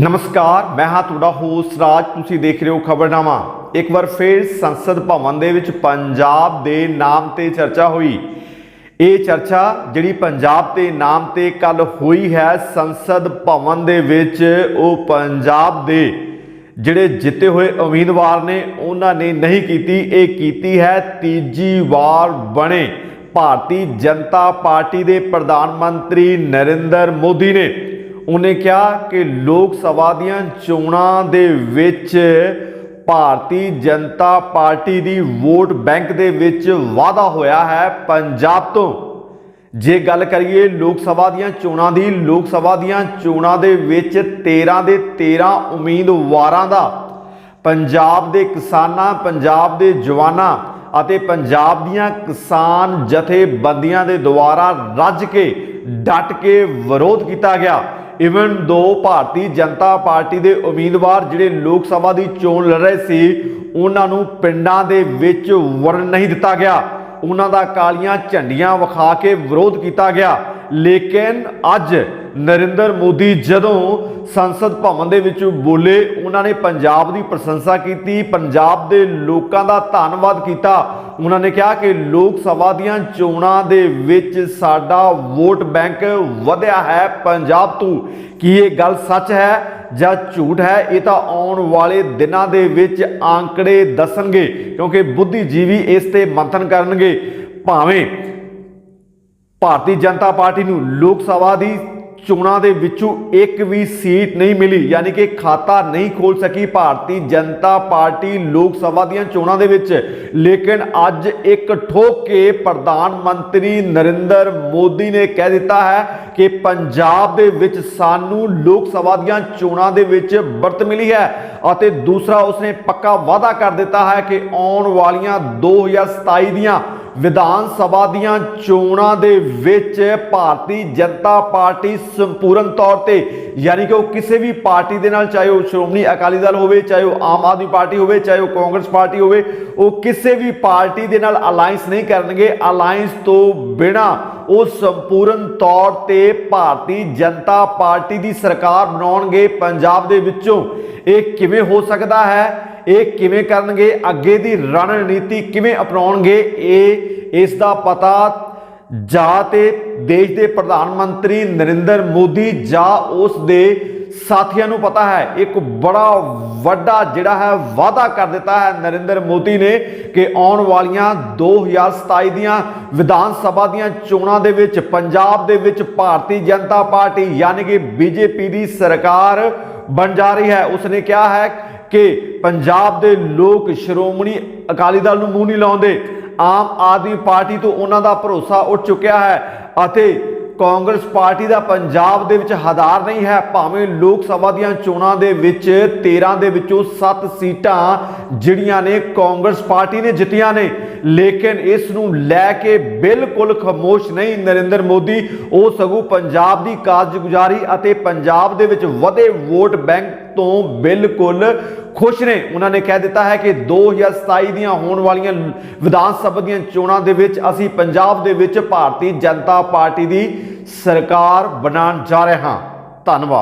ਨਮਸਕਾਰ, ਮੈਂ ਹਾਂ ਤੁਹਾਡਾ ਹੋਸਟ ਰਾਜ। ਤੁਸੀਂ ਦੇਖ ਰਹੇ ਹੋ ਖਬਰਨਾਮਾ। ਇੱਕ ਵਾਰ ਫਿਰ ਸੰਸਦ ਭਵਨ ਦੇ ਵਿੱਚ ਪੰਜਾਬ ਦੇ ਨਾਮ ਤੇ ਚਰਚਾ ਹੋਈ। ਇਹ ਚਰਚਾ ਜਿਹੜੀ ਪੰਜਾਬ ਦੇ ਨਾਮ ਤੇ ਕੱਲ ਹੋਈ ਹੈ, ਸੰਸਦ ਭਵਨ ਦੇ ਵਿੱਚ ਉਹ ਪੰਜਾਬ ਦੇ ਜਿਹੜੇ ਜਿੱਤੇ ਹੋਏ ਉਮੀਦਵਾਰ ਨੇ, ਉਹਨਾਂ ਨੇ ਨਹੀਂ ਕੀਤੀ। ਇਹ ਕੀਤੀ ਹੈ ਤੀਜੀ ਵਾਰ ਬਣੇ। ਭਾਰਤੀ ਜਨਤਾ ਪਾਰਟੀ ਦੇ ਪ੍ਰਧਾਨ ਮੰਤਰੀ ਨਰਿੰਦਰ ਮੋਦੀ ਨੇ। ਉਹਨੇ ਕਿਹਾ ਕਿ ਲੋਕ ਸਭਾ ਦੀਆਂ ਚੋਣਾਂ ਦੇ ਵਿੱਚ ਭਾਰਤੀ ਜਨਤਾ ਪਾਰਟੀ ਦੀ ਵੋਟ ਬੈਂਕ ਦੇ ਵਿੱਚ ਵਾਧਾ ਹੋਇਆ ਹੈ ਪੰਜਾਬ ਤੋਂ। ਜੇ ਗੱਲ ਕਰੀਏ ਲੋਕ ਸਭਾ ਦੀਆਂ ਚੋਣਾਂ ਦੀ, ਲੋਕ ਸਭਾ ਦੀਆਂ ਚੋਣਾਂ ਦੇ ਵਿੱਚ 13 ਦੇ 13 ਉਮੀਦਵਾਰਾਂ ਦਾ, ਪੰਜਾਬ ਦੇ ਕਿਸਾਨਾਂ, ਪੰਜਾਬ ਦੇ ਜਵਾਨਾਂ ਅਤੇ ਪੰਜਾਬ ਦੀਆਂ ਕਿਸਾਨ ਜਥੇਬੰਦੀਆਂ ਦੇ ਦੁਆਰਾ ਰੱਜ ਕੇ, ਡਟ ਕੇ ਵਿਰੋਧ ਕੀਤਾ ਗਿਆ। ਇਵਨ ਦੋ ਭਾਰਤੀ ਜਨਤਾ ਪਾਰਟੀ ਦੇ ਉਮੀਦਵਾਰ ਜਿਹੜੇ ਲੋਕ ਸਭਾ ਦੀ ਚੋਣ ਲੜ ਰਹੇ ਸੀ, ਉਹਨਾਂ ਨੂੰ ਪਿੰਡਾਂ ਦੇ ਵਿੱਚ ਵਰਨ ਨਹੀਂ ਦਿੱਤਾ ਗਿਆ। ਉਹਨਾਂ ਦਾ ਕਾਲੀਆਂ ਝੰਡੀਆਂ ਵਿਖਾ ਕੇ ਵਿਰੋਧ ਕੀਤਾ ਗਿਆ। ਲੇਕਿਨ ਅੱਜ ਨਰਿੰਦਰ ਮੋਦੀ ਜਦੋਂ ਸੰਸਦ ਭਵਨ ਦੇ ਵਿੱਚ ਬੋਲੇ, ਉਹਨਾਂ ਨੇ ਪੰਜਾਬ ਦੀ ਪ੍ਰਸ਼ੰਸਾ ਕੀਤੀ, ਪੰਜਾਬ ਦੇ ਲੋਕਾਂ ਦਾ ਧੰਨਵਾਦ ਕੀਤਾ। ਉਹਨਾਂ ਨੇ ਕਿਹਾ ਕਿ ਲੋਕ ਸਭਾ ਦੀਆਂ ਚੋਣਾਂ ਦੇ ਵਿੱਚ ਸਾਡਾ ਵੋਟ ਬੈਂਕ ਵਧਿਆ ਹੈ। ਪੰਜਾਬ ਤੋਂ ਕੀ ਇਹ ਗੱਲ ਸੱਚ ਹੈ ਜਾਂ ਝੂਠ ਹੈ, ਇਹ ਤਾਂ ਆਉਣ ਵਾਲੇ ਦਿਨਾਂ ਦੇ ਵਿੱਚ ਆંકੜੇ ਦੱਸਣਗੇ, ਕਿਉਂਕਿ ਬੁੱਧੀਜੀਵੀ ਇਸ ਤੇ ਮੰਥਨ ਕਰਨਗੇ। ਭਾਵੇਂ ਭਾਰਤੀ ਜਨਤਾ ਪਾਰਟੀ ਨੂੰ ਲੋਕ ਸਭਾ ਦੀ ਚੋਣਾਂ ਦੇ ਵਿੱਚੋਂ ਇੱਕ ਵੀ ਸੀਟ ਨਹੀਂ ਮਿਲੀ, ਯਾਨੀ ਕਿ ਖਾਤਾ ਨਹੀਂ ਖੋਲ ਸਕੀ ਭਾਰਤੀ ਜਨਤਾ ਪਾਰਟੀ ਲੋਕ ਸਭਾ ਦੀਆਂ ਚੋਣਾਂ ਦੇ ਵਿੱਚ। ਲੇਕਿਨ ਅੱਜ ਇੱਕ ਠੋਕ ਕੇ ਪ੍ਰਧਾਨ ਮੰਤਰੀ ਨਰਿੰਦਰ ਮੋਦੀ ਨੇ ਕਹਿ ਦਿੱਤਾ ਹੈ ਕਿ ਪੰਜਾਬ ਦੇ ਵਿੱਚ ਸਾਨੂੰ ਲੋਕ ਸਭਾ ਦੀਆਂ ਚੋਣਾਂ ਦੇ ਵਿੱਚ ਵਰਤ ਮਿਲੀ ਹੈ ਅਤੇ ਦੂਸਰਾ ਉਸਨੇ ਪੱਕਾ ਵਾਅਦਾ ਕਰ ਦਿੱਤਾ ਹੈ ਕਿ ਆਉਣ ਵਾਲੀਆਂ 2027 ਦੀਆਂ ਵਿਧਾਨ ਸਭਾ ਦੀਆਂ ਚੋਣਾਂ ਦੇ ਵਿੱਚ ਭਾਰਤੀ ਜਨਤਾ ਪਾਰਟੀ ਸੰਪੂਰਨ ਤੌਰ ਤੇ ਯਾਨੀ ਕਿ ਉਹ ਕਿਸੇ ਵੀ ਪਾਰਟੀ ਦੇ ਨਾਲ, ਚਾਹੇ ਉਹ ਸ਼੍ਰੋਮਣੀ ਅਕਾਲੀ ਦਲ ਹੋਵੇ, ਚਾਹੇ ਉਹ ਆਮ ਆਦਮੀ ਪਾਰਟੀ ਹੋਵੇ, ਚਾਹੇ ਉਹ ਕਾਂਗਰਸ ਪਾਰਟੀ ਹੋਵੇ, ਉਹ ਕਿਸੇ ਵੀ ਪਾਰਟੀ ਦੇ ਨਾਲ ਅਲਾਈਅੰਸ ਨਹੀਂ ਕਰਨਗੇ। ਅਲਾਈਅੰਸ ਤੋਂ ਬਿਨਾ ਉਹ ਸੰਪੂਰਨ ਤੌਰ ਤੇ ਭਾਰਤੀ ਜਨਤਾ ਪਾਰਟੀ ਦੀ ਸਰਕਾਰ ਬਣਾਉਣਗੇ। ਪੰਜਾਬ ਦੇ ਵਿੱਚੋਂ ਇਹ ਕਿਵੇਂ ਹੋ ਸਕਦਾ ਹੈ? ਇਹ ਕਿਵੇਂ ਕਰਨਗੇ, ਅੱਗੇ ਦੀ ਰਣਨੀਤੀ ਕਿਵੇਂ ਅਪਣਾਉਣਗੇ, ਇਹ, ਇਸ ਦਾ ਪਤਾ ਜਾਂ ਤੇ ਦੇਸ਼ ਦੇ ਪ੍ਰਧਾਨ ਮੰਤਰੀ ਨਰਿੰਦਰ ਮੋਦੀ ਜਾਂ ਉਸ ਦੇ ਸਾਥੀਆਂ ਨੂੰ ਪਤਾ ਹੈ। ਇੱਕ ਬੜਾ ਵੱਡਾ ਜਿਹੜਾ ਹੈ, ਵਾਅਦਾ ਕਰ ਦਿੱਤਾ ਹੈ ਨਰਿੰਦਰ ਮੋਦੀ ਨੇ ਕਿ ਆਉਣ ਵਾਲੀਆਂ 2027 ਦੀਆਂ ਵਿਧਾਨ ਸਭਾ ਦੀਆਂ ਚੋਣਾਂ ਦੇ ਵਿੱਚ ਪੰਜਾਬ ਦੇ ਵਿੱਚ ਭਾਰਤੀ ਜਨਤਾ ਪਾਰਟੀ ਯਾਨੀ ਕਿ ਬੀਜੇਪੀ ਦੀ ਸਰਕਾਰ ਬਣ ਜਾ ਰਹੀ ਹੈ। ਉਸਨੇ ਕਿਹਾ ਹੈ ਕਿ ਪੰਜਾਬ ਦੇ ਲੋਕ ਸ਼੍ਰੋਮਣੀ ਅਕਾਲੀ ਦਲ ਨੂੰ ਮੂੰਹ ਨਹੀਂ ਲਾਉਂਦੇ। ਆਮ ਆਦਮੀ ਪਾਰਟੀ ਤੋਂ ਉਹਨਾਂ ਦਾ ਭਰੋਸਾ ਉੱਠ ਚੁੱਕਿਆ ਹੈ ਅਤੇ ਕਾਂਗਰਸ ਪਾਰਟੀ ਦਾ ਪੰਜਾਬ ਦੇ ਵਿੱਚ ਹਜ਼ਾਰ ਨਹੀਂ ਹੈ। ਭਾਵੇਂ ਲੋਕ ਸਭਾ ਦੀਆਂ ਚੋਣਾਂ ਦੇ ਵਿੱਚ 13 ਦੇ ਵਿੱਚੋਂ 7 ਸੀਟਾਂ ਜਿਹੜੀਆਂ ਨੇ ਕਾਂਗਰਸ ਪਾਰਟੀ ਨੇ ਜਿੱਤੀਆਂ ਨੇ, ਲੇਕਿਨ ਇਸ ਨੂੰ ਲੈ ਕੇ ਬਿਲਕੁਲ ਖਾਮੋਸ਼ ਨਹੀਂ ਨਰਿੰਦਰ ਮੋਦੀ। ਉਹ ਸਗੋਂ ਪੰਜਾਬ ਦੀ ਕਾਰਜਗੁਜ਼ਾਰੀ ਅਤੇ ਪੰਜਾਬ ਦੇ ਵਿੱਚ ਵਧੇ ਵੋਟ ਬੈਂਕ ਤੋਂ ਬਿਲਕੁਲ ਖੁਸ਼ ਨੇ। ਉਹਨਾਂ ਨੇ ਕਹਿ ਦਿੱਤਾ ਹੈ ਕਿ 2027 ਦੀਆਂ ਹੋਣ ਵਾਲੀਆਂ ਵਿਧਾਨ ਸਭਾ ਦੀਆਂ ਚੋਣਾਂ ਦੇ ਵਿੱਚ ਅਸੀਂ ਪੰਜਾਬ ਦੇ ਵਿੱਚ ਭਾਰਤੀ ਜਨਤਾ ਪਾਰਟੀ ਦੀ ਸਰਕਾਰ ਬਣਾਉਣ ਜਾ ਰਹੇ ਹਾਂ। ਧੰਨਵਾਦ।